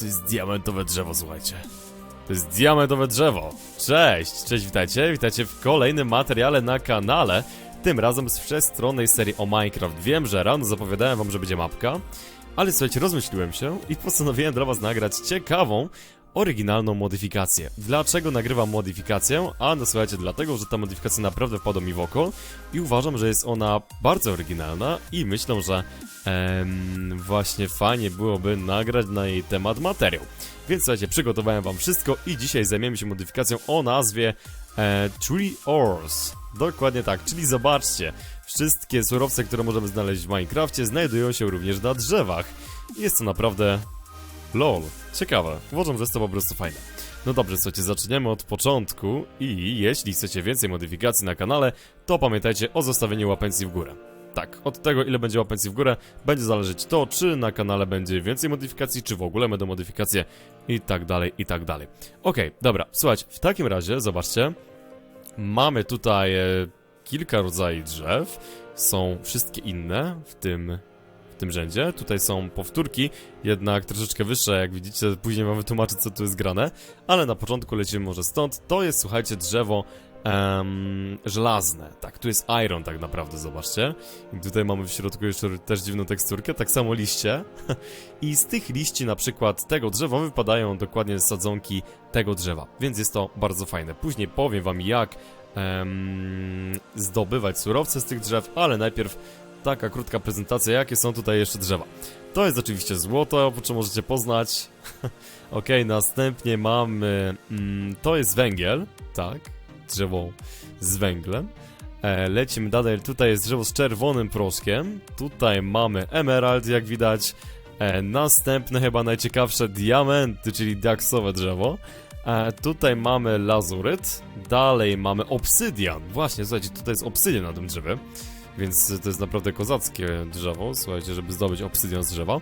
to jest diamentowe drzewo, słuchajcie. To jest diamentowe drzewo. Cześć, cześć, witajcie. Witajcie w kolejnym materiale na kanale. Tym razem z wszechstronnej serii o Minecraft. Wiem, że rano zapowiadałem wam, że będzie mapka, ale słuchajcie, rozmyśliłem się i postanowiłem dla was nagrać ciekawą, oryginalną modyfikację. Dlaczego nagrywam modyfikację? A no słuchajcie, dlatego, że ta modyfikacja naprawdę wpadła mi w oko i uważam, że jest ona bardzo oryginalna i myślę, że em, właśnie fajnie byłoby nagrać na jej temat materiał. Więc słuchajcie, przygotowałem wam wszystko i dzisiaj zajmiemy się modyfikacją o nazwie e, Tree Ores. Dokładnie tak, czyli zobaczcie, wszystkie surowce, które możemy znaleźć w Minecrafcie znajdują się również na drzewach. Jest to naprawdę LOL. Ciekawe. Uważam, że jest to po prostu fajne. No dobrze, słuchajcie, zaczniemy od początku i jeśli chcecie więcej modyfikacji na kanale, to pamiętajcie o zostawieniu łapencji w górę. Tak, od tego ile będzie łapencji w górę, będzie zależeć to, czy na kanale będzie więcej modyfikacji, czy w ogóle będą modyfikacje i tak dalej, i tak dalej. Okej, dobra, słuchajcie, w takim razie, zobaczcie, mamy tutaj e, kilka rodzajów drzew, są wszystkie inne w tym tym rzędzie. Tutaj są powtórki, jednak troszeczkę wyższe, jak widzicie, później wam wytłumaczę, co tu jest grane. Ale na początku lecimy może stąd. To jest, słuchajcie, drzewo żelazne. Tak, tu jest iron tak naprawdę, zobaczcie. I tutaj mamy w środku jeszcze też dziwną teksturkę, tak samo liście. I z tych liści na przykład tego drzewa wypadają dokładnie sadzonki tego drzewa, więc jest to bardzo fajne. Później powiem wam jak zdobywać surowce z tych drzew, ale najpierw taka krótka prezentacja, jakie są tutaj jeszcze drzewa. To jest oczywiście złoto, po czym możecie poznać. ok, następnie mamy. Mm, to jest węgiel, tak, drzewo z węglem. E, lecimy dalej, tutaj jest drzewo z czerwonym proszkiem. Tutaj mamy emerald, jak widać. E, następne, chyba najciekawsze, diamenty, czyli diaksowe drzewo. E, tutaj mamy lazuryt. Dalej mamy obsydian. Właśnie, słuchajcie, tutaj jest obsydian na tym drzewie. Więc to jest naprawdę kozackie drzewo, słuchajcie, żeby zdobyć obsydian z drzewa.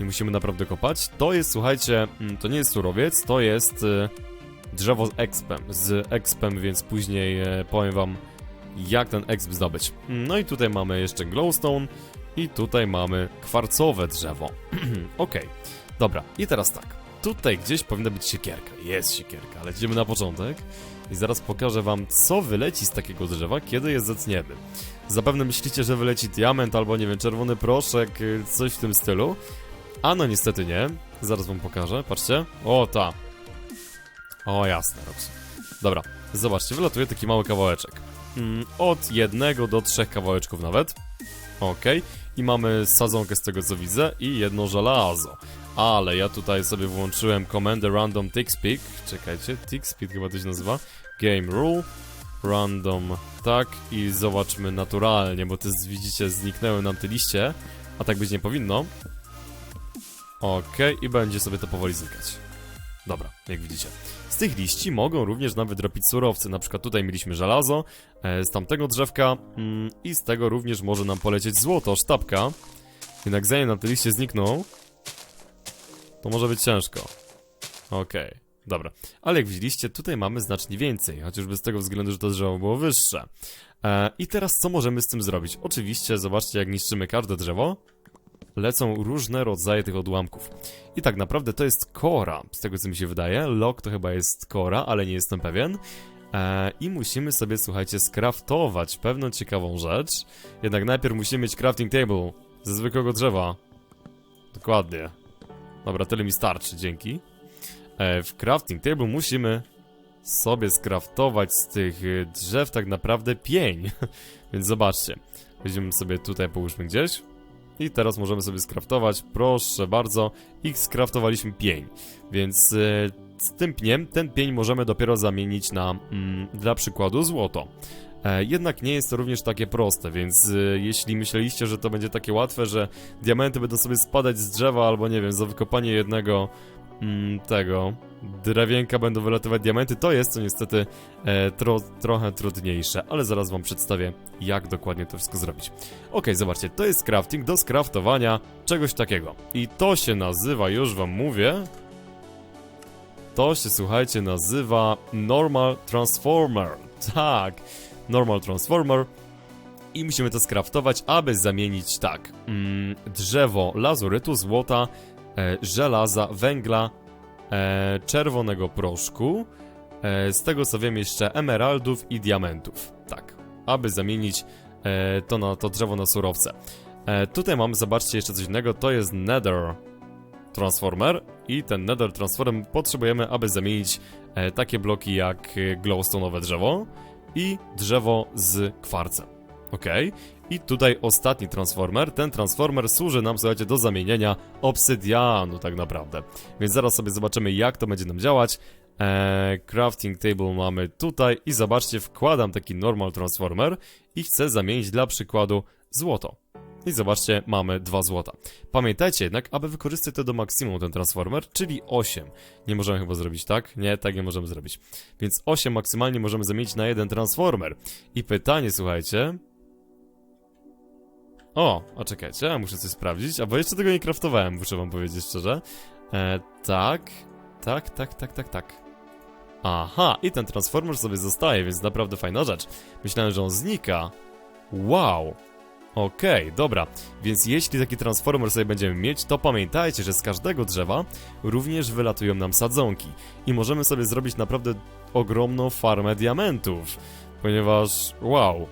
I musimy naprawdę kopać. To jest, słuchajcie, mm, to nie jest surowiec, to jest y, drzewo z expem. Z expem, więc później e, powiem wam, jak ten exp zdobyć. No i tutaj mamy jeszcze glowstone i tutaj mamy kwarcowe drzewo. Okej, dobra, i teraz tak. Tutaj gdzieś powinna być siekierka. Jest siekierka, ale idziemy na początek. I zaraz pokażę wam, co wyleci z takiego drzewa, kiedy je zetniemy. Zapewne myślicie, że wyleci diament albo, nie wiem, czerwony proszek, y, coś w tym stylu. A no niestety nie. Zaraz wam pokażę, patrzcie. O, ta. O, jasne, Roxy. Dobra, zobaczcie, wylatuje taki mały kawałeczek. Mm, od jednego do trzech kawałeczków nawet. Okej. I mamy sadzonkę z tego co widzę i jedno żelazo. Ale ja tutaj sobie włączyłem komendę random tickspeak. Czekajcie, tickspeak chyba to się nazywa. Game rule. Random, tak. I zobaczmy naturalnie, bo to widzicie, zniknęły nam te liście. A tak być nie powinno. Okej, i będzie sobie to powoli znikać. Dobra, jak widzicie. Z tych liści mogą również nam wydropić surowce. Na przykład tutaj mieliśmy żelazo e, z tamtego drzewka mm, i z tego również może nam polecieć złoto, sztabka. Jednak zanim nam te liście znikną, to może być ciężko. Okej, dobra. Ale jak widzieliście, tutaj mamy znacznie więcej, chociażby z tego względu, że to drzewo było wyższe. E, I teraz co możemy z tym zrobić? Oczywiście, zobaczcie jak niszczymy każde drzewo. Lecą różne rodzaje tych odłamków. I tak naprawdę to jest kora, z tego co mi się wydaje. Log to chyba jest kora, ale nie jestem pewien. E, I musimy sobie, słuchajcie, skraftować pewną ciekawą rzecz. Jednak najpierw musimy mieć crafting table ze zwykłego drzewa. Dokładnie. Dobra, tyle mi starczy, dzięki. E, w crafting table musimy sobie skraftować z tych y, drzew tak naprawdę pień. Więc zobaczcie. Weźmiemy sobie tutaj, połóżmy gdzieś. I teraz możemy sobie skraftować, proszę bardzo, i skraftowaliśmy pień. Więc y, z tym pniem, ten pień możemy dopiero zamienić na, mm, dla przykładu, złoto. E, jednak nie jest to również takie proste, więc y, jeśli myśleliście, że to będzie takie łatwe, że diamenty będą sobie spadać z drzewa, albo nie wiem, za wykopanie jednego mm, tego drewienka będą wylatywać diamenty, to jest to niestety e, tro, trochę trudniejsze, ale zaraz wam przedstawię, jak dokładnie to wszystko zrobić. Ok, zobaczcie, to jest crafting do skraftowania czegoś takiego. I to się nazywa, już wam mówię, to się, słuchajcie, nazywa Normal Transformer. Tak, Normal Transformer. I musimy to skraftować, aby zamienić tak, mm, drzewo lazurytu, złota e, żelaza, węgla, e, czerwonego proszku, e, z tego co wiem jeszcze emeraldów i diamentów. Tak, aby zamienić e, to, na, to drzewo na surowce. E, tutaj mamy, zobaczcie, jeszcze coś innego, to jest Nether Transformer i ten Nether Transformer potrzebujemy, aby zamienić e, takie bloki jak e, glowstone'owe drzewo i drzewo z kwarcem. Ok? I tutaj ostatni transformer. Ten transformer służy nam, słuchajcie, do zamienienia obsydianu, tak naprawdę. Więc zaraz sobie zobaczymy, jak to będzie nam działać. Eee, crafting table mamy tutaj i zobaczcie, wkładam taki normal transformer i chcę zamienić dla przykładu złoto. I zobaczcie, mamy 2 złota. Pamiętajcie jednak, aby wykorzystać to do maksimum ten transformer, czyli 8. Nie możemy chyba zrobić tak? Nie, tak nie możemy zrobić. Więc 8 maksymalnie możemy zamienić na jeden transformer. I pytanie, słuchajcie... O, a czekajcie, muszę coś sprawdzić, a bo jeszcze tego nie kraftowałem, muszę wam powiedzieć szczerze. E, tak, tak, tak, tak, tak, tak. Aha, i ten transformer sobie zostaje, więc naprawdę fajna rzecz. Myślałem, że on znika. Wow, Okej, dobra. Więc jeśli taki transformer sobie będziemy mieć, to pamiętajcie, że z każdego drzewa również wylatują nam sadzonki. I możemy sobie zrobić naprawdę ogromną farmę diamentów. Ponieważ, wow.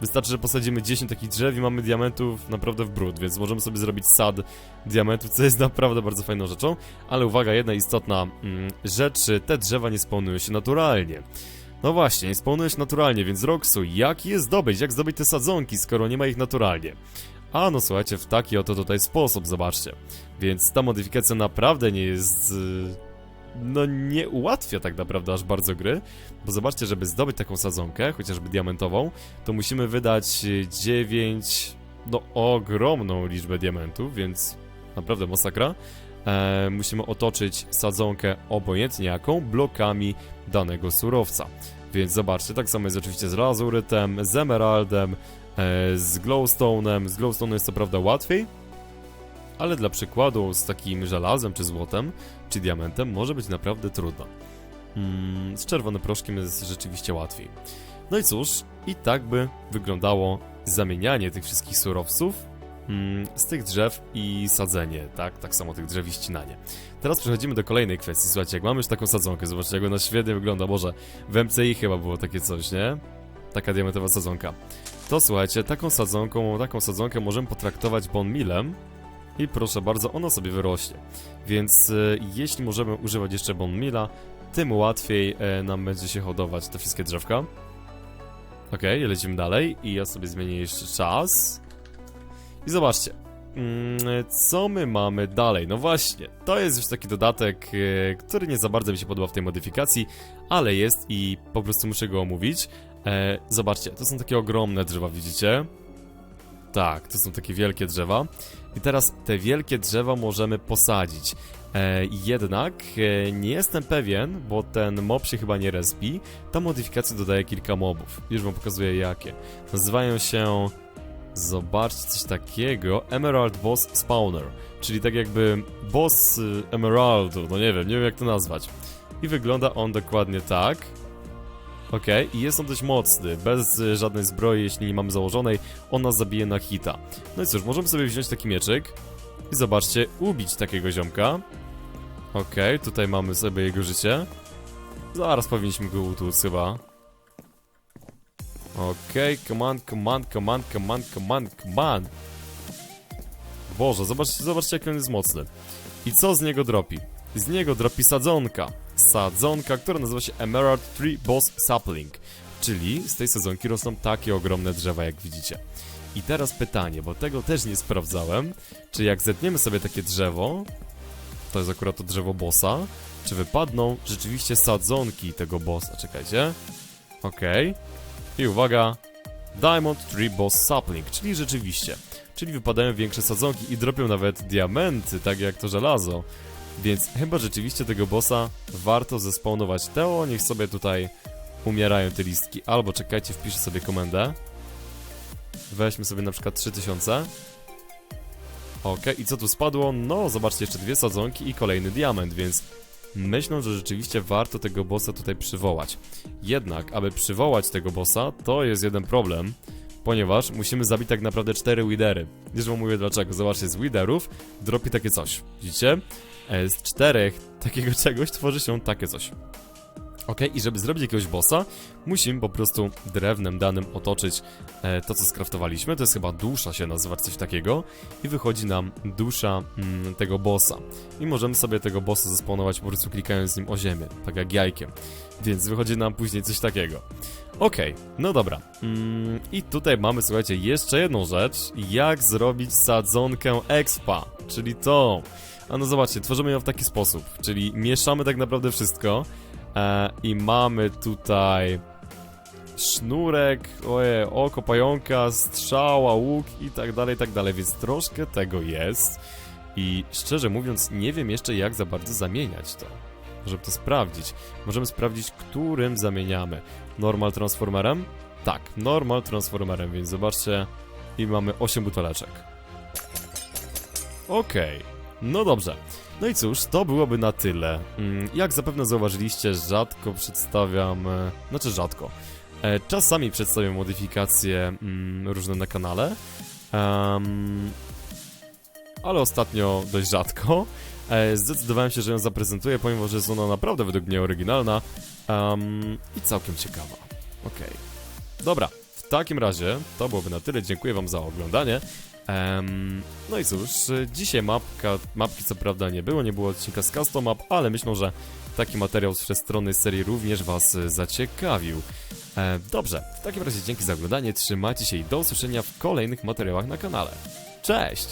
Wystarczy, że posadzimy 10 takich drzew i mamy diamentów naprawdę w brud, więc możemy sobie zrobić sad diamentów, co jest naprawdę bardzo fajną rzeczą. Ale uwaga, jedna istotna mm, rzecz, te drzewa nie spawnują się naturalnie. No właśnie, nie naturalnie, więc Roxu, jak je zdobyć? Jak zdobyć te sadzonki, skoro nie ma ich naturalnie? A no słuchajcie, w taki oto tutaj sposób, zobaczcie. Więc ta modyfikacja naprawdę nie jest... y, No nie ułatwia tak naprawdę aż bardzo gry, bo zobaczcie, żeby zdobyć taką sadzonkę, chociażby diamentową, to musimy wydać y, 9... No ogromną liczbę diamentów, więc naprawdę masakra. E, musimy otoczyć sadzonkę obojętnie jaką, blokami danego surowca. Więc zobaczcie, tak samo jest oczywiście z lazurytem, z emeraldem, e, z glowstone'em. Z glowstone'em jest to prawda łatwiej, ale dla przykładu z takim żelazem, czy złotem, czy diamentem może być naprawdę trudno. Mm, z czerwonym proszkiem jest rzeczywiście łatwiej. No i cóż, i tak by wyglądało zamienianie tych wszystkich surowców z tych drzew i sadzenie, tak? Tak samo tych drzew i ścinanie. Teraz przechodzimy do kolejnej kwestii. Słuchajcie, jak mamy już taką sadzonkę, zobaczcie jak ona świetnie wygląda. Boże, w MCI chyba było takie coś, nie? Taka diamentowa sadzonka. To słuchajcie, taką sadzonką, taką sadzonkę możemy potraktować bon milem i proszę bardzo, ona sobie wyrośnie. Więc e, jeśli możemy używać jeszcze bon mila, tym łatwiej e, nam będzie się hodować te wszystkie drzewka. Okej, lecimy dalej i ja sobie zmienię jeszcze czas. I zobaczcie, Mm, Co my mamy dalej? No właśnie, to jest już taki dodatek, e, który nie za bardzo mi się podoba w tej modyfikacji, ale jest i po prostu muszę go omówić. E, zobaczcie, to są takie ogromne drzewa, widzicie? Tak, to są takie wielkie drzewa. I teraz te wielkie drzewa możemy posadzić. E, jednak e, nie jestem pewien, bo ten mob się chyba nie respi. Ta modyfikacja dodaje kilka mobów. Już wam pokazuję jakie. Nazywają się Zobaczcie coś takiego. Emerald Boss Spawner. Czyli tak jakby boss y, Emeraldu. No nie wiem, nie wiem jak to nazwać. I wygląda on dokładnie tak. Ok, i jest on dość mocny, bez y, żadnej zbroi, jeśli nie mamy założonej, on nas zabije na hita. No i cóż, możemy sobie wziąć taki mieczyk i zobaczcie, ubić takiego ziomka. Ok, tutaj mamy sobie jego życie. Zaraz powinniśmy go utłuc chyba. Okej, command, command, command, command, command, command. Boże, zobaczcie, zobaczcie jak on jest mocny. I co z niego dropi? Z niego dropi sadzonka. Sadzonka, która nazywa się Emerald Tree Boss Sapling. Czyli z tej sadzonki rosną takie ogromne drzewa, jak widzicie. I teraz pytanie, bo tego też nie sprawdzałem, czy jak zetniemy sobie takie drzewo, to jest akurat to drzewo bossa, czy wypadną rzeczywiście sadzonki tego bossa. Czekajcie. Okej. I uwaga, Diamond Tree Boss Sapling, czyli rzeczywiście. Czyli wypadają większe sadzonki i dropią nawet diamenty, tak jak to żelazo. Więc chyba rzeczywiście tego bossa warto zespawnować. Teo, niech sobie tutaj umierają te listki. Albo czekajcie, wpiszę sobie komendę. Weźmy sobie na przykład 3000. Ok, i co tu spadło? No, zobaczcie, jeszcze dwie sadzonki i kolejny diament, więc myślą, że rzeczywiście warto tego bossa tutaj przywołać. Jednak, aby przywołać tego bossa, to jest jeden problem, ponieważ musimy zabić tak naprawdę cztery widery. Już wam mówię dlaczego. Zobaczcie, z widerów dropi takie coś. Widzicie? E, Z czterech takiego czegoś tworzy się takie coś. Ok, i żeby zrobić jakiegoś bossa, musimy po prostu drewnem danym otoczyć e, to, co skraftowaliśmy. To jest chyba dusza się nazywa, coś takiego. I wychodzi nam dusza mm, tego bossa. I możemy sobie tego bossa zespawnować po prostu klikając nim o ziemię, tak jak jajkiem. Więc wychodzi nam później coś takiego. Okej, no dobra. Mm, I tutaj mamy, słuchajcie, jeszcze jedną rzecz. Jak zrobić sadzonkę expa, czyli tą. A no zobaczcie, tworzymy ją w taki sposób, czyli mieszamy tak naprawdę wszystko e, i mamy tutaj sznurek, oje, oko pająka, strzała, łuk i tak dalej, i tak dalej, więc troszkę tego jest i szczerze mówiąc nie wiem jeszcze jak za bardzo zamieniać to. Żeby to sprawdzić. Możemy sprawdzić, którym zamieniamy. Normal transformerem? Tak, normal transformerem, więc zobaczcie i mamy 8 buteleczek. Okej, no dobrze. No i cóż, to byłoby na tyle. Mm, Jak zapewne zauważyliście, rzadko przedstawiam, e, znaczy rzadko. E, Czasami przedstawiam modyfikacje mm, różne na kanale, ale ostatnio dość rzadko. E, Zdecydowałem się, że ją zaprezentuję, ponieważ jest ona naprawdę według mnie oryginalna i całkiem ciekawa. Okej. Dobra, w takim razie to byłoby na tyle. Dziękuję Wam za oglądanie. Em, no i cóż, dzisiaj mapka, mapki co prawda nie było, nie było odcinka z custom map, ale myślę, że taki materiał z wszechstronnej serii również Was y, zaciekawił. E, dobrze, w takim razie dzięki za oglądanie, trzymajcie się i do usłyszenia w kolejnych materiałach na kanale. Cześć!